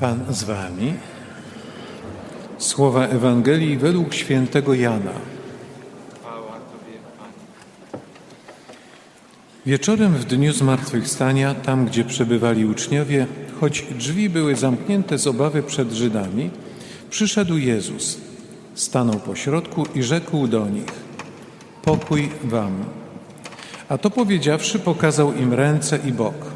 Pan z wami. Słowa Ewangelii według świętego Jana. Wieczorem w dniu zmartwychwstania, tam gdzie przebywali uczniowie, choć drzwi były zamknięte z obawy przed Żydami, przyszedł Jezus, stanął pośrodku i rzekł do nich: Pokój wam. A to powiedziawszy, pokazał im ręce i bok.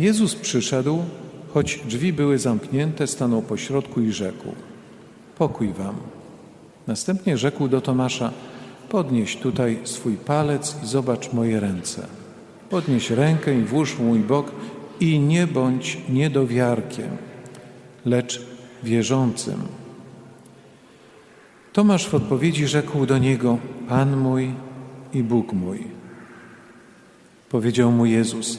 Jezus przyszedł, choć drzwi były zamknięte, stanął pośrodku i rzekł: Pokój wam. Następnie rzekł do Tomasza: Podnieś tutaj swój palec i zobacz moje ręce. Podnieś rękę i włóż mój bok i nie bądź niedowiarkiem, lecz wierzącym. Tomasz w odpowiedzi rzekł do niego: Pan mój i Bóg mój. Powiedział mu Jezus: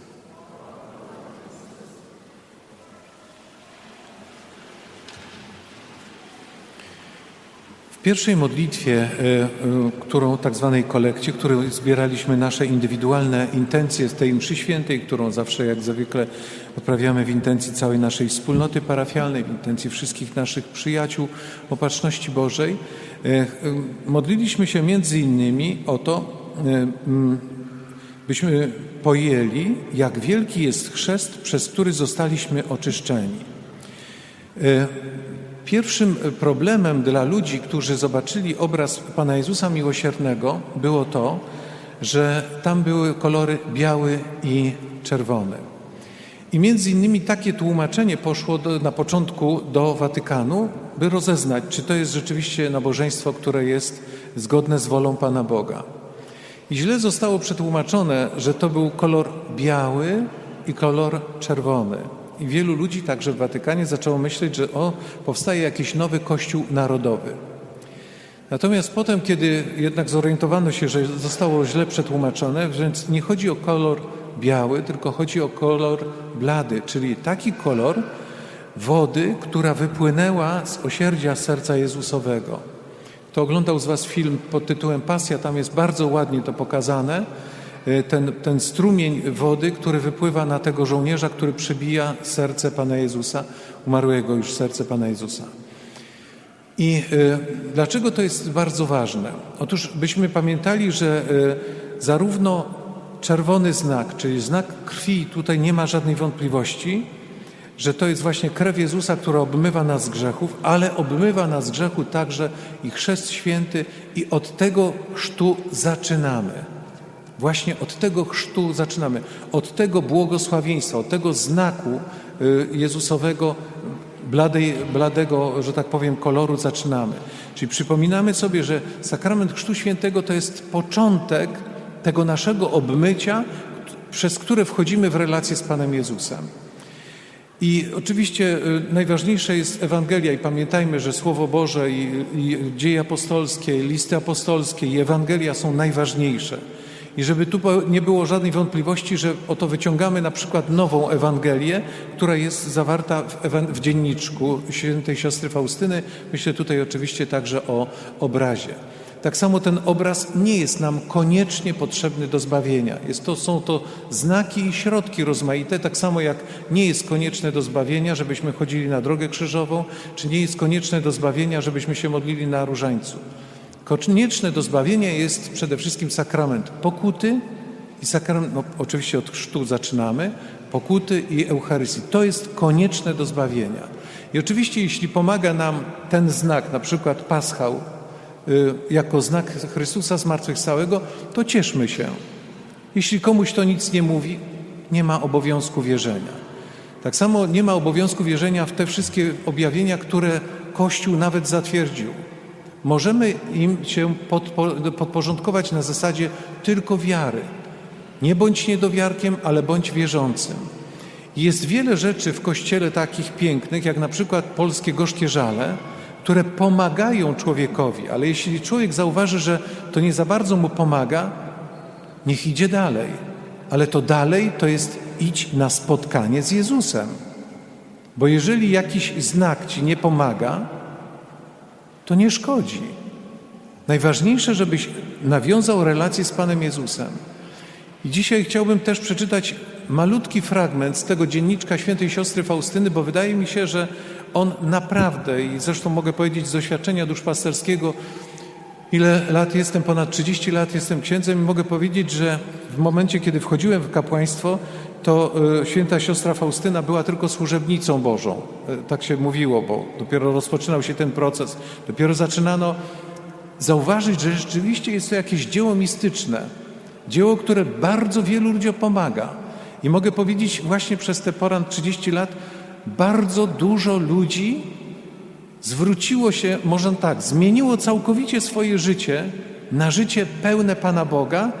Pierwszej modlitwie, e, e, którą tak zwanej kolekcie, którą zbieraliśmy nasze indywidualne intencje z tej mszy świętej, którą zawsze jak zwykle odprawiamy w intencji całej naszej wspólnoty parafialnej, w intencji wszystkich naszych przyjaciół Opatrzności Bożej, e, modliliśmy się między innymi o to, byśmy pojęli, jak wielki jest chrzest, przez który zostaliśmy oczyszczeni. E, Pierwszym problemem dla ludzi, którzy zobaczyli obraz Pana Jezusa Miłosiernego, było to, że tam były kolory biały i czerwony. I między innymi takie tłumaczenie poszło do, na początku do Watykanu, by rozeznać, czy to jest rzeczywiście nabożeństwo, które jest zgodne z wolą Pana Boga. I źle zostało przetłumaczone, że to był kolor biały i kolor czerwony. I wielu ludzi, także w Watykanie, zaczęło myśleć, że o, powstaje jakiś nowy kościół narodowy. Natomiast potem, kiedy jednak zorientowano się, że zostało źle przetłumaczone, więc nie chodzi o kolor biały, tylko chodzi o kolor blady, czyli taki kolor wody, która wypłynęła z osierdzia serca Jezusowego. Kto oglądał z Was film pod tytułem Pasja, tam jest bardzo ładnie to pokazane ten, ten strumień wody, który wypływa na tego żołnierza, który przybija serce Pana Jezusa, umarłego już serce Pana Jezusa. I y, dlaczego to jest bardzo ważne? Otóż byśmy pamiętali, że y, zarówno czerwony znak, czyli znak krwi, tutaj nie ma żadnej wątpliwości, że to jest właśnie krew Jezusa, która obmywa nas z grzechów, ale obmywa nas z grzechu także i chrzest święty i od tego chrztu zaczynamy. Właśnie od tego chrztu zaczynamy, od tego błogosławieństwa, od tego znaku y, Jezusowego, bladej, bladego, że tak powiem, koloru zaczynamy. Czyli przypominamy sobie, że sakrament Chrztu Świętego to jest początek tego naszego obmycia, przez które wchodzimy w relację z Panem Jezusem. I oczywiście y, najważniejsze jest Ewangelia i pamiętajmy, że Słowo Boże i, i dzieje apostolskie, listy apostolskie i Ewangelia są najważniejsze. I żeby tu nie było żadnej wątpliwości, że oto wyciągamy na przykład nową Ewangelię, która jest zawarta w, w dzienniczku świętej siostry Faustyny. Myślę tutaj oczywiście także o obrazie. Tak samo ten obraz nie jest nam koniecznie potrzebny do zbawienia. Jest to, są to znaki i środki rozmaite, tak samo jak nie jest konieczne do zbawienia, żebyśmy chodzili na drogę krzyżową, czy nie jest konieczne do zbawienia, żebyśmy się modlili na różańcu. Konieczne do zbawienia jest przede wszystkim sakrament pokuty i sakrament, no oczywiście od chrztu zaczynamy, pokuty i Eucharystii. To jest konieczne do zbawienia. I oczywiście jeśli pomaga nam ten znak, na przykład paschał, jako znak Chrystusa zmartwychwstałego, to cieszmy się. Jeśli komuś to nic nie mówi, nie ma obowiązku wierzenia. Tak samo nie ma obowiązku wierzenia w te wszystkie objawienia, które Kościół nawet zatwierdził. Możemy im się podpo, podporządkować na zasadzie tylko wiary. Nie bądź niedowiarkiem, ale bądź wierzącym. Jest wiele rzeczy w Kościele takich pięknych, jak na przykład polskie gorzkie żale, które pomagają człowiekowi, ale jeśli człowiek zauważy, że to nie za bardzo mu pomaga, niech idzie dalej. Ale to dalej to jest idź na spotkanie z Jezusem. Bo jeżeli jakiś znak ci nie pomaga, to nie szkodzi. Najważniejsze, żebyś nawiązał relację z Panem Jezusem. I dzisiaj chciałbym też przeczytać malutki fragment z tego dzienniczka świętej siostry Faustyny, bo wydaje mi się, że on naprawdę, i zresztą mogę powiedzieć z doświadczenia duszpasterskiego, ile lat jestem, ponad 30 lat jestem księdzem i mogę powiedzieć, że w momencie, kiedy wchodziłem w kapłaństwo, to e, święta siostra Faustyna była tylko służebnicą Bożą. E, Tak się mówiło, bo dopiero rozpoczynał się ten proces. Dopiero zaczynano zauważyć, że rzeczywiście jest to jakieś dzieło mistyczne, dzieło, które bardzo wielu ludziom pomaga. I mogę powiedzieć, właśnie przez te ponad 30 lat bardzo dużo ludzi zwróciło się, może tak, zmieniło całkowicie swoje życie na życie pełne Pana Boga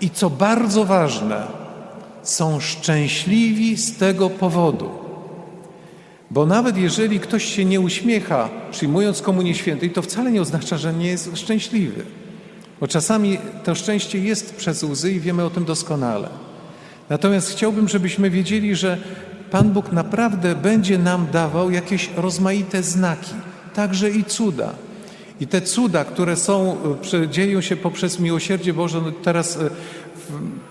i co bardzo ważne, są szczęśliwi z tego powodu. Bo nawet jeżeli ktoś się nie uśmiecha, przyjmując Komunię Świętej, to wcale nie oznacza, że nie jest szczęśliwy. Bo czasami to szczęście jest przez łzy i wiemy o tym doskonale. Natomiast chciałbym, żebyśmy wiedzieli, że Pan Bóg naprawdę będzie nam dawał jakieś rozmaite znaki, także i cuda. I te cuda, które są, e, dzieją się poprzez miłosierdzie Boże, no teraz e,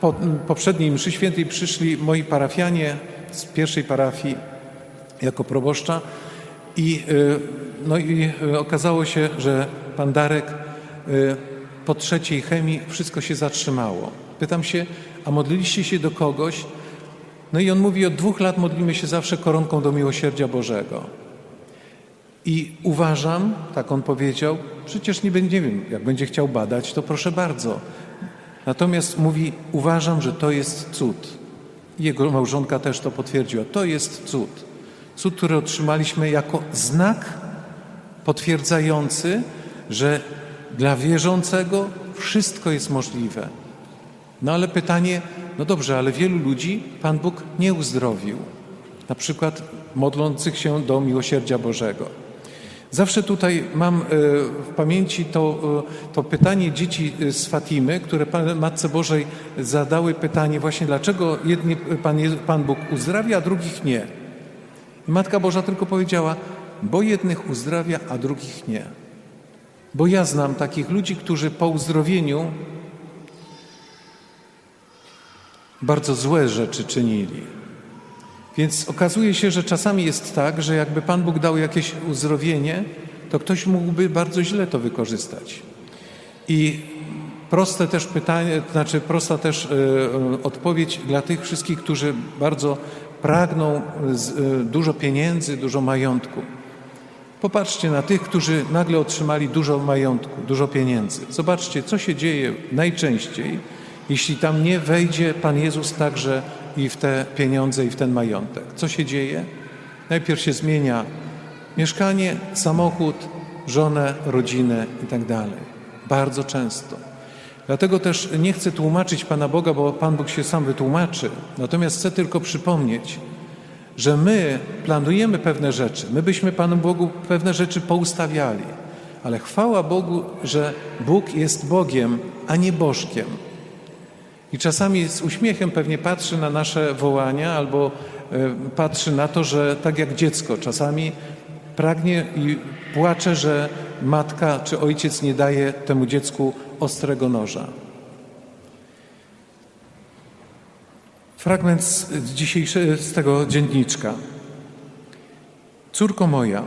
po, poprzedniej mszy świętej przyszli moi parafianie z pierwszej parafii jako proboszcza i, y, no i okazało się, że pan Darek po trzeciej chemii wszystko się zatrzymało. Pytam się, a modliliście się do kogoś? No i on mówi, od dwóch lat modlimy się zawsze koronką do miłosierdzia Bożego. I uważam, tak on powiedział, przecież nie, będzie, nie wiem, jak będzie chciał badać, to proszę bardzo. Natomiast mówi, uważam, że to jest cud. Jego małżonka też to potwierdziła. To jest cud. Cud, który otrzymaliśmy jako znak potwierdzający, że dla wierzącego wszystko jest możliwe. No ale pytanie, no dobrze, ale wielu ludzi Pan Bóg nie uzdrowił. Na przykład modlących się do miłosierdzia Bożego. Zawsze tutaj mam e, w pamięci to, e, to pytanie dzieci e, z Fatimy, które Matce Bożej zadały pytanie właśnie, dlaczego jedni Pan, Pan Bóg uzdrawia, a drugich nie. I Matka Boża tylko powiedziała, bo jednych uzdrawia, a drugich nie. Bo ja znam takich ludzi, którzy po uzdrowieniu bardzo złe rzeczy czynili. Więc okazuje się, że czasami jest tak, że jakby Pan Bóg dał jakieś uzdrowienie, to ktoś mógłby bardzo źle to wykorzystać. I proste też pytanie, znaczy prosta też e, e, odpowiedź dla tych wszystkich, którzy bardzo pragną z, e, dużo pieniędzy, dużo majątku. Popatrzcie na tych, którzy nagle otrzymali dużo majątku, dużo pieniędzy. Zobaczcie, co się dzieje najczęściej, jeśli tam nie wejdzie Pan Jezus także i w te pieniądze, i w ten majątek. Co się dzieje? Najpierw się zmienia mieszkanie, samochód, żonę, rodzinę i tak. Bardzo często. Dlatego też nie chcę tłumaczyć Pana Boga, bo Pan Bóg się sam wytłumaczy. Natomiast chcę tylko przypomnieć, że my planujemy pewne rzeczy, my byśmy Panu Bogu pewne rzeczy poustawiali, ale chwała Bogu, że Bóg jest Bogiem, a nie Bożkiem. I czasami z uśmiechem pewnie patrzy na nasze wołania albo e, patrzy na to, że tak jak dziecko czasami pragnie i płacze, że matka czy ojciec nie daje temu dziecku ostrego noża. Fragment z dzisiejszego z tego dzienniczka. Córko moja,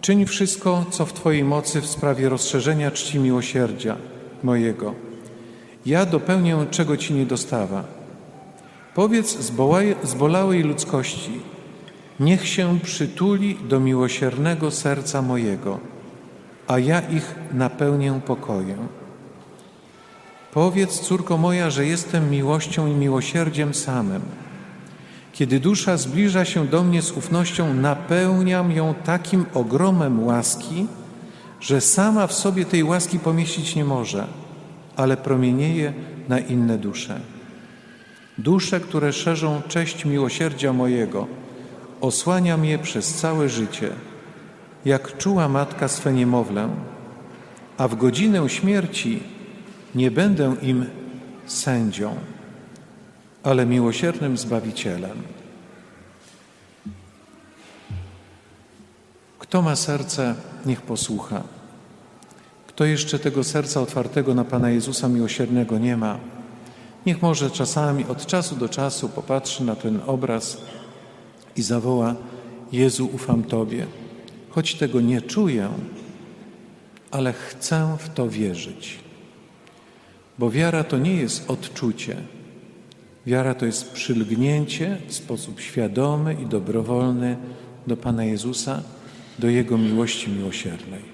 czyń wszystko, co w Twojej mocy w sprawie rozszerzenia czci miłosierdzia mojego. Ja dopełnię, czego Ci nie dostawa. Powiedz zbolałej, ludzkości, niech się przytuli do miłosiernego serca mojego, a ja ich napełnię pokojem. Powiedz, córko moja, że jestem miłością i miłosierdziem samym. Kiedy dusza zbliża się do mnie z ufnością, napełniam ją takim ogromem łaski, że sama w sobie tej łaski pomieścić nie może, ale promienieje na inne dusze. Dusze, które szerzą cześć miłosierdzia mojego, osłaniam je przez całe życie, jak czuła matka swe niemowlę, a w godzinę śmierci nie będę im sędzią, ale miłosiernym Zbawicielem. Kto ma serce, niech posłucha. Kto jeszcze tego serca otwartego na Pana Jezusa miłosiernego nie ma, niech może czasami od czasu do czasu popatrzy na ten obraz i zawoła: Jezu, ufam Tobie. Choć tego nie czuję, ale chcę w to wierzyć. Bo wiara to nie jest odczucie. Wiara to jest przylgnięcie w sposób świadomy i dobrowolny do Pana Jezusa, do Jego miłości miłosiernej.